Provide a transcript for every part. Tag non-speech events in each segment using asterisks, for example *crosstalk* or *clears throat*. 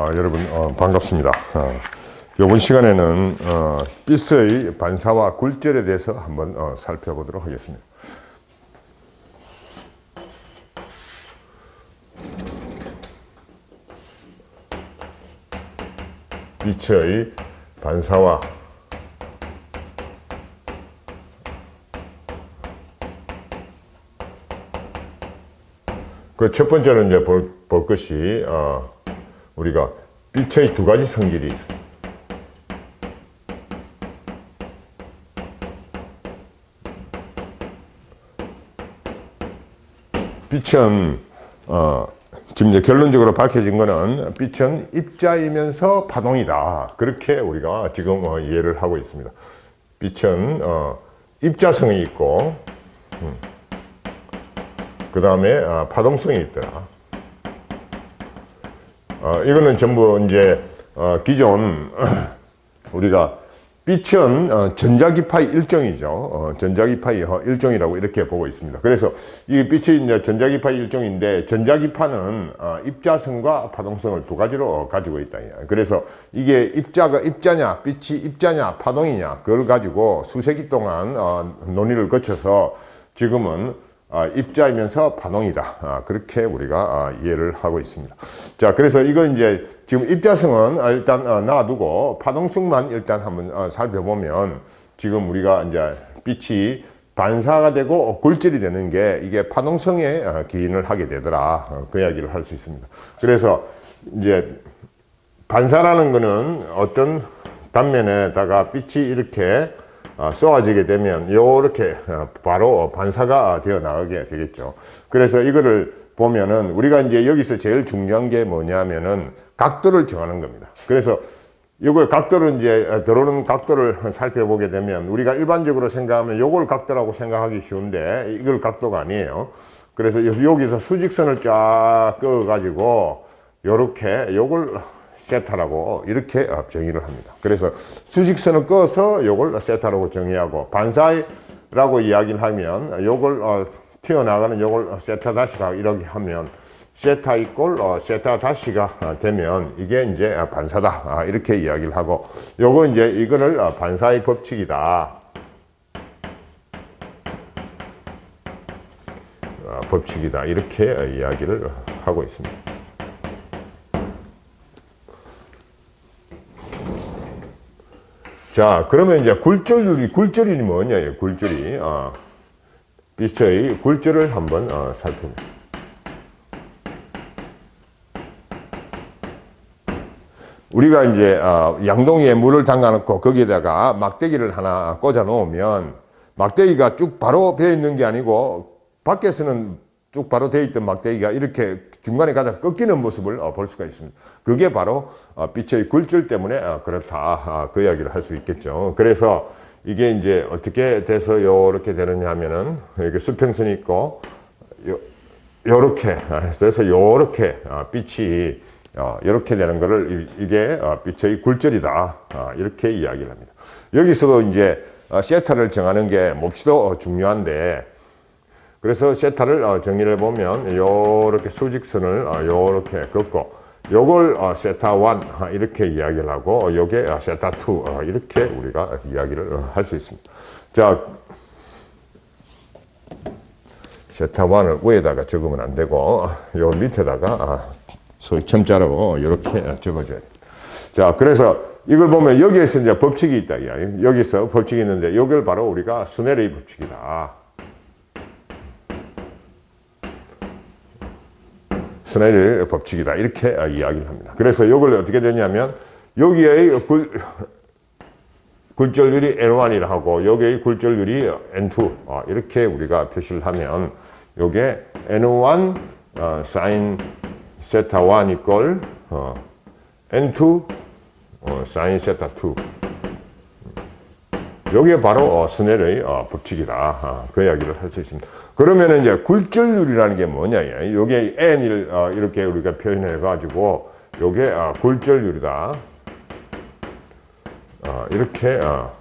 아, 여러분 어, 반갑습니다. 어, 이번 시간에는 어, 비스의 반사와 굴절에 대해서 한번 어, 살펴보도록 하겠습니다. 빛의 반사와 그 첫 번째는 이제 볼, 볼 것이 어, 우리가 빛의 두 가지 성질이 있습니다. 빛은 어, 지금 이제 결론적으로 밝혀진 거는 빛은 입자이면서 파동이다. 그렇게 우리가 지금 어, 이해를 하고 있습니다. 빛은 어, 입자성이 있고 그 다음에 파동성이 있더라. 어, 이거는 전부 이제 어, 기존 *clears throat* 우리가 빛은 어, 전자기파의 일종이죠. 어, 전자기파의 어, 일종이라고 이렇게 보고 있습니다. 그래서 이 빛이 이제 전자기파의 일종인데 전자기파는 어, 입자성과 파동성을 두 가지로 어, 가지고 있다. 그래서 이게 입자가 입자냐, 빛이 입자냐, 파동이냐 그걸 가지고 수세기 동안 어, 논의를 거쳐서 지금은 아, 입자이면서 반응이다. 아, 그렇게 우리가 아, 이해를 하고 있습니다. 자, 그래서 이거 이제 지금 입자성은 아, 일단 어, 놔두고 파동성만 일단 한번 어, 살펴보면 지금 우리가 이제 빛이 반사가 되고 굴절이 되는 게 이게 파동성에 어, 기인을 하게 되더라. 어, 그 이야기를 할 수 있습니다. 그래서 이제 반사라는 거는 어떤 단면에다가 빛이 이렇게 어, 쏘아지게 되면 요렇게 어, 바로 반사가 되어 나가게 되겠죠. 그래서 이거를 보면은 우리가 이제 여기서 제일 중요한 게 뭐냐면은 각도를 정하는 겁니다. 그래서 이걸 각도를 이제 들어오는 각도를 살펴보게 되면 우리가 일반적으로 생각하면 요걸 각도라고 생각하기 쉬운데 이걸 각도가 아니에요. 그래서 여기서 수직선을 쫙 그어 가지고 요렇게 요걸 세타라고 이렇게 정의를 합니다. 그래서 수직선을 꺼서 요걸 세타라고 정의하고 반사라고 이야기를 하면 요걸 어, 튀어나가는 요걸 세타 다시가 이렇게 하면 세타 이꼴 어, 세타 다시가 되면 이게 이제 반사다 아, 이렇게 이야기를 하고 요거 이제 이거를 어, 반사의 법칙이다. 어, 법칙이다 이렇게 이야기를 하고 있습니다. 자, 그러면 이제 굴절율이, 굴절이 뭐냐, 굴절이. 어, 빛의 굴절을 한번 어, 살펴봅니다. 우리가 이제 어, 양동이에 물을 담가 놓고 거기에다가 막대기를 하나 꽂아 놓으면 막대기가 쭉 바로 배어 있는 게 아니고 밖에서는 쭉 바로 되어 있던 막대기가 이렇게 중간에 가다 꺾이는 모습을 어, 볼 수가 있습니다. 그게 바로 어, 빛의 굴절 때문에 어, 그렇다. 아, 그 이야기를 할 수 있겠죠. 그래서 이게 이제 어떻게 돼서 요렇게 되느냐 하면은 이렇게 수평선이 있고 요, 요렇게 그래서 요렇게 빛이 이렇게 되는 거를 이게 빛의 굴절이다. 이렇게 이야기를 합니다. 여기서도 이제 세타를 정하는 게 몹시도 중요한데 그래서 세타를 어, 정의를 보면 요렇게 수직선을 어, 요렇게 긋고 요걸 어, 세타 1 이렇게 이야기를 하고 요게 세타 2 이렇게 우리가 이야기를 할 수 있습니다. 자, 세타 1을 위에다가 적으면 안 되고 요 밑에다가 소위 첨자로 이렇게 적어줘야 돼요. 자, 그래서 이걸 보면 여기에서 이제 법칙이 있다. 여기서 법칙이 있는데 이걸 바로 우리가 스넬의 법칙이다. 스네일 법칙이다. 이렇게 이야기를 합니다. 그래서 이걸 어떻게 되냐면 여기에 굴, 굴절률이 N1이라 하고 여기에 굴절률이 N2 어, 이렇게 우리가 표시를 하면 요게 N1 어, 사인 세타 1 이꼴 어, N2 어, 사인 세타 2 요게 바로 어, 스넬의 어, 법칙이다. 어, 그 이야기를 할 수 있습니다. 그러면 이제 굴절률이라는 게 뭐냐? 요게 n을 어, 이렇게 우리가 표현해 가지고 요게 어, 굴절률이다. 어, 이렇게 어,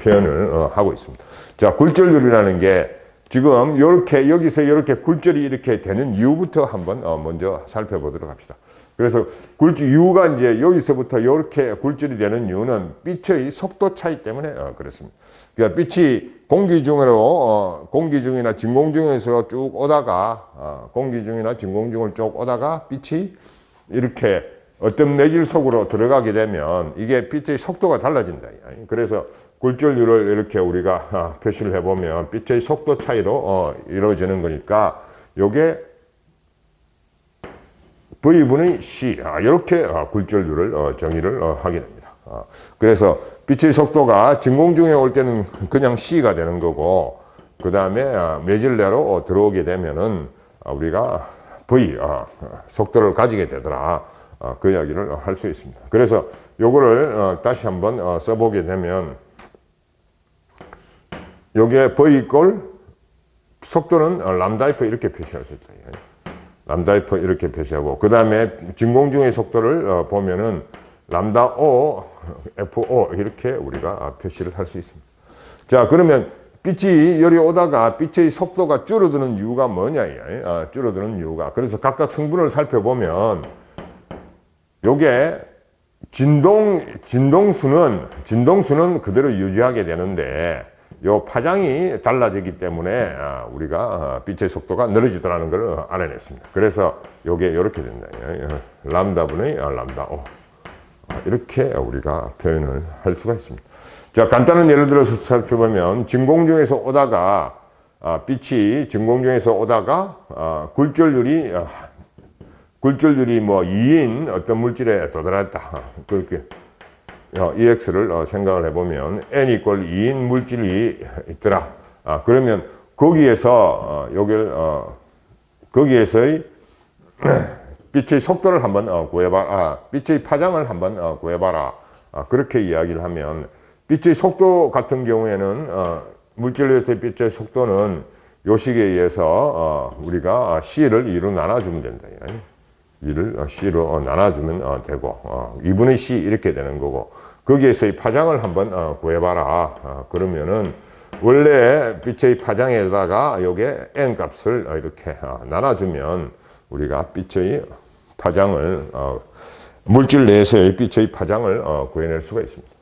표현을 어, 하고 있습니다. 자, 굴절률이라는 게 지금 이렇게 여기서 이렇게 굴절이 이렇게 되는 이유부터 한번 어, 먼저 살펴보도록 합시다. 그래서 굴절 이유가 이제 여기서부터 이렇게 굴절이 되는 이유는 빛의 속도 차이 때문에 어, 그렇습니다. 그러니까 빛이 공기 중으로 어, 공기 중이나 진공 중에서 쭉 오다가 어, 공기 중이나 진공 중을 쭉 오다가 빛이 이렇게 어떤 매질 속으로 들어가게 되면 이게 빛의 속도가 달라진다. 그래서 굴절률을 이렇게 우리가 아, 표시를 해보면 빛의 속도 차이로 어, 이루어지는 거니까 요게 V분의 C 아, 이렇게 아, 굴절률을 어, 정의를 어, 하게 됩니다. 아, 그래서 빛의 속도가 진공 중에 올 때는 그냥 C가 되는 거고 그 다음에 아, 매질내로 어, 들어오게 되면은 아, 우리가 V 아, 속도를 가지게 되더라. 아, 그 이야기를 할 수 있습니다. 그래서 요거를 어, 다시 한번 어, 써보게 되면 요게 V 꼴 속도는 어, 람다 F 이렇게 표시할 수 있다. 람다 F 이렇게 표시하고 그 다음에 진공 중의 속도를 어, 보면은 람다 O, FO 이렇게 우리가 표시를 할 수 있습니다. 자 그러면 빛이 열이 오다가 빛의 속도가 줄어드는 이유가 뭐냐? 아, 줄어드는 이유가 그래서 각각 성분을 살펴보면 요게 진동 진동수는 진동수는 그대로 유지하게 되는데 요 파장이 달라지기 때문에 아, 우리가 아, 빛의 속도가 늘어지더라는 걸 알아냈습니다. 그래서 요게 이렇게 된다. 람다 분의 아, 람다 O 이렇게 우리가 표현을 할 수가 있습니다. 자 간단한 예를 들어서 살펴보면 진공 중에서 오다가 빛이 진공 중에서 오다가 굴절률이 굴절률이 뭐 2인 어떤 물질에 도달했다. 그렇게 EX를 어, 생각을 해보면 N 이꼴 2인 물질이 있더라. 아, 그러면 거기에서, 어, 여기를, 어, 거기에서의 *clears throat* 빛의 속도를 한번 어, 구해봐라. 아, 빛의 파장을 한번 어, 구해봐라. 아, 그렇게 이야기를 하면 빛의 속도 같은 경우에는 어, 물질에서의 빛의 속도는 요식에 의해서 어, 우리가 C를 2로 나눠주면 된다. 2를 C로 나눠주면 어, 되고 어, 2분의 C 이렇게 되는 거고 거기에서의 파장을 한번 어, 구해봐라. 어, 그러면은 원래 빛의 파장에다가 요게 n 값을 어, 이렇게 어, 나눠주면 우리가 빛의 파장을 어, 물질 내에서의 빛의 파장을 어, 구해낼 수가 있습니다.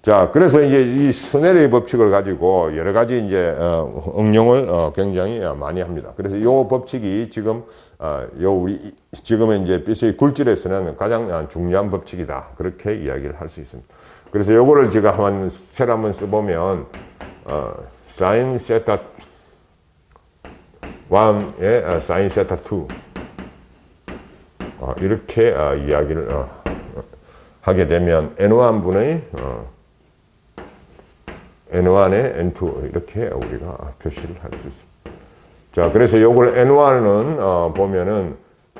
자, 그래서 이제 이 스넬의 법칙을 가지고 여러 가지 이제 어, 응용을 어, 굉장히 많이 합니다. 그래서 이 법칙이 지금 어, 요 우리 지금은 이제 빛의 굴질에서는 가장 중요한 법칙이다. 그렇게 이야기를 할 수 있습니다. 그래서 요거를 제가 한번 셀 한번 써보면 어, 사인 세타 1에 어, 사인 세타 2 어, 이렇게 어, 이야기를 어, 하게 되면 n1분의 어, N1에 N2 이렇게 우리가 표시를 할 수 있습니다. 자, 그래서 요걸 N1은 어, 보면은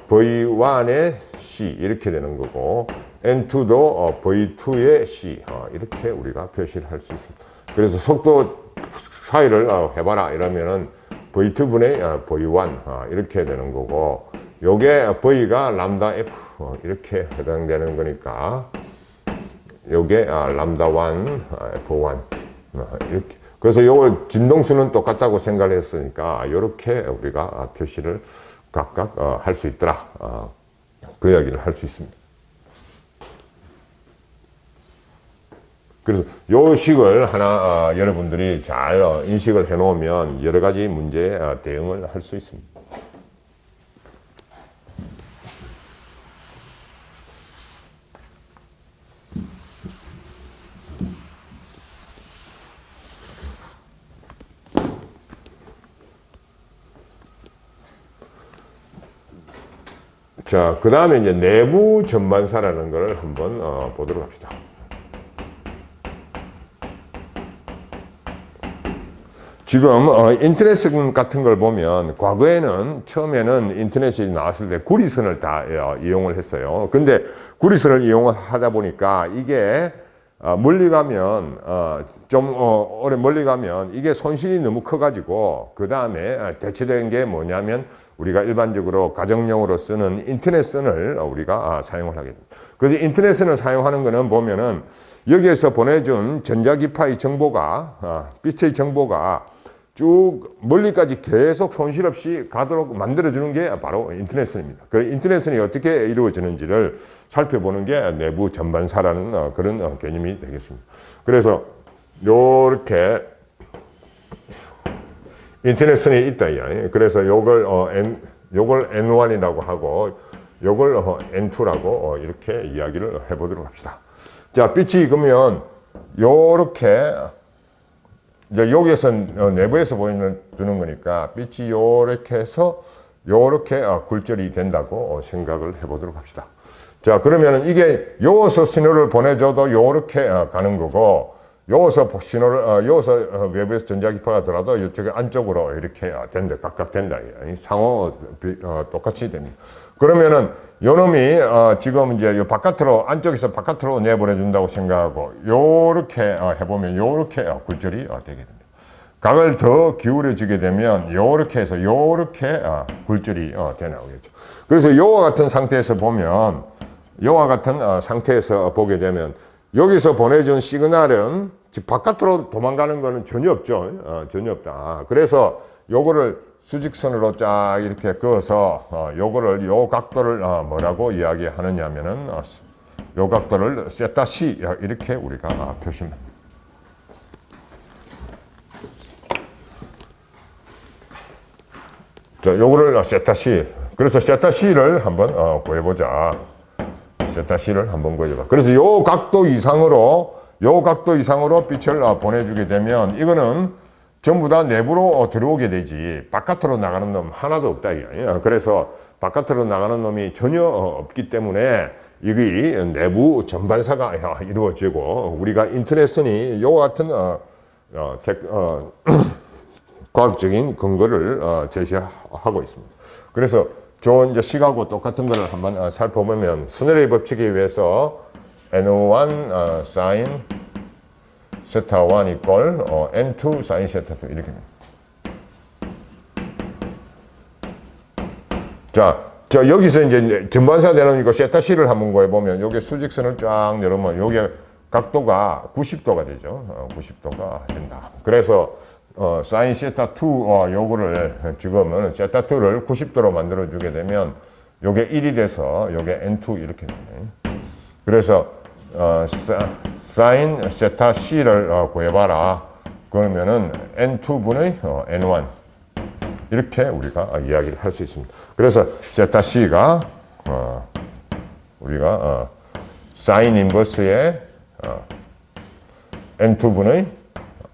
V1에 C 이렇게 되는 거고 N2도 어, V2에 C 어, 이렇게 우리가 표시를 할 수 있습니다. 그래서 속도 사이를 어, 해봐라 이러면은 V2분의 어, V1 어, 이렇게 되는 거고 요게 V가 람다 F 어, 이렇게 해당되는 거니까 요게 아, 람다 1 F1 이렇게. 그래서 요 진동수는 똑같다고 생각을 했으니까 이렇게 우리가 표시를 각각 어, 할수 있더라. 어, 그 이야기를 할 수 있습니다. 그래서 요 식을 하나 어, 여러분들이 잘 인식을 해 놓으면 여러 가지 문제에 대응을 할 수 있습니다. 자, 그 다음에 이제 내부 전반사라는 걸 한번 어, 보도록 합시다. 지금 어, 인터넷 같은 걸 보면 과거에는 처음에는 인터넷이 나왔을 때 구리선을 다 어, 이용을 했어요. 근데 구리선을 이용하다 보니까 이게 어, 멀리 가면 어, 좀 어, 오래 멀리 가면 이게 손실이 너무 커가지고 그 다음에 대체된 게 뭐냐면 우리가 일반적으로 가정용으로 쓰는 인터넷선을 우리가 아, 사용을 하게 됩니다. 그래서 인터넷선을 사용하는 거는 보면은 여기에서 보내준 전자기파의 정보가 아, 빛의 정보가 쭉 멀리까지 계속 손실 없이 가도록 만들어주는 게 바로 인터넷선입니다. 그 인터넷선이 어떻게 이루어지는지를 살펴보는 게 내부 전반사라는 어, 그런 어, 개념이 되겠습니다. 그래서 요렇게 인터넷선이 있다. 그래서 요걸 어, N, 요걸 N1이라고 하고 요걸 어, N2라고 어, 이렇게 이야기를 해보도록 합시다. 자, 빛이 그러면 요렇게 이제 여기에서 어, 내부에서 보이는 두는 거니까 빛이 요렇게 해서 요렇게 어, 굴절이 된다고 어, 생각을 해보도록 합시다. 자, 그러면은 이게 요어서 신호를 보내줘도 요렇게 어, 가는 거고 요어서 신호를 어, 요어서 어, 외부에서 전자기파가 들어도 이쪽에 안쪽으로 이렇게 어, 된다 각각 된다 이 상호 비- 어, 똑같이 됩니다. 그러면은 요놈이 어, 지금 이제 요 바깥으로 안쪽에서 바깥으로 내보내 준다고 생각하고 요렇게 어, 해보면 요렇게 어, 굴절이 어, 되게 됩니다. 각을 더 기울여 주게 되면 요렇게 해서 요렇게 어, 굴절이 어, 돼 나오겠죠. 그래서 요와 같은 상태에서 보면 요와 같은 어, 상태에서 보게 되면 여기서 보내준 시그널은 즉 바깥으로 도망가는 거는 전혀 없죠. 어, 전혀 없다. 아, 그래서 요거를 수직선으로 쫙 이렇게 그어서 어, 요거를 요 각도를 어, 뭐라고 이야기하느냐면은 어, 요 각도를 세타 C 어, 이렇게 우리가 어, 표시합니다. 자, 요거를 세타 C. 그래서 세타 C를 한번 어, 구해보자. 세타 C를 한번 구해봐. 그래서 요 각도 이상으로 요 각도 이상으로 빛을 어, 보내주게 되면 이거는 전부 다 내부로 어, 들어오게 되지 바깥으로 나가는 놈 하나도 없다 이거예요. 그래서 바깥으로 나가는 놈이 전혀 어, 없기 때문에 이게 내부 전반사가 어, 이루어지고 우리가 인터넷선이 요 같은 어, 어, 테, 어, *clears throat* 과학적인 근거를 어, 제시하고 있습니다. 그래서 저 이제 식하고 똑같은 거를 한번 어, 살펴보면 스넬의 법칙에 의해서 N1 어, 사인 세타 1 이퀄 어, N2 사인 세타 2 이렇게 됩니다. 자, 자 여기서 이제 되는 이거 세타 C를 한번 구해보면 여기 수직선을 쫙 내려면 여기 각도가 90도가 되죠. 어, 90도가 된다. 그래서 어, 사인 세타 2 어, 요거를 지금은 세타 2를 90도로 만들어 주게 되면 요게 1이 돼서 요게 N2 이렇게 되네. 그래서 어, 사, 사인 세타 C를 어, 구해봐라. 그러면은 N2분의 어, N1 이렇게 우리가 어, 이야기를 할 수 있습니다. 그래서 세타 C가 어, 우리가 어, 사인 인버스의 어, N2분의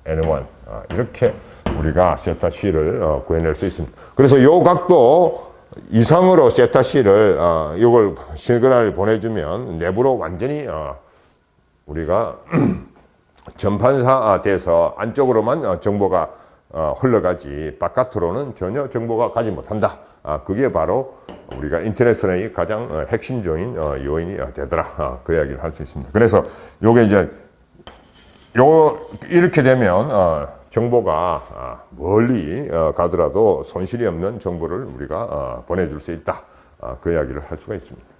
N1 어, 이렇게 우리가 세타 C를 어, 구해낼 수 있습니다. 그래서 요 각도 이상으로 세타 C를 어, 이걸 시그널을 보내주면 내부로 완전히 어, 우리가 *clears throat* 전판사 돼서 안쪽으로만 어, 정보가 어, 흘러가지 바깥으로는 전혀 정보가 가지 못한다. 아, 그게 바로 우리가 인터넷선의 가장 어, 핵심적인 어, 요인이 어, 되더라. 아, 그 이야기를 할 수 있습니다. 그래서 요게 이제 요 이렇게 되면 어, 정보가 아, 멀리 어, 가더라도 손실이 없는 정보를 우리가 어, 보내줄 수 있다. 아, 그 이야기를 할 수가 있습니다.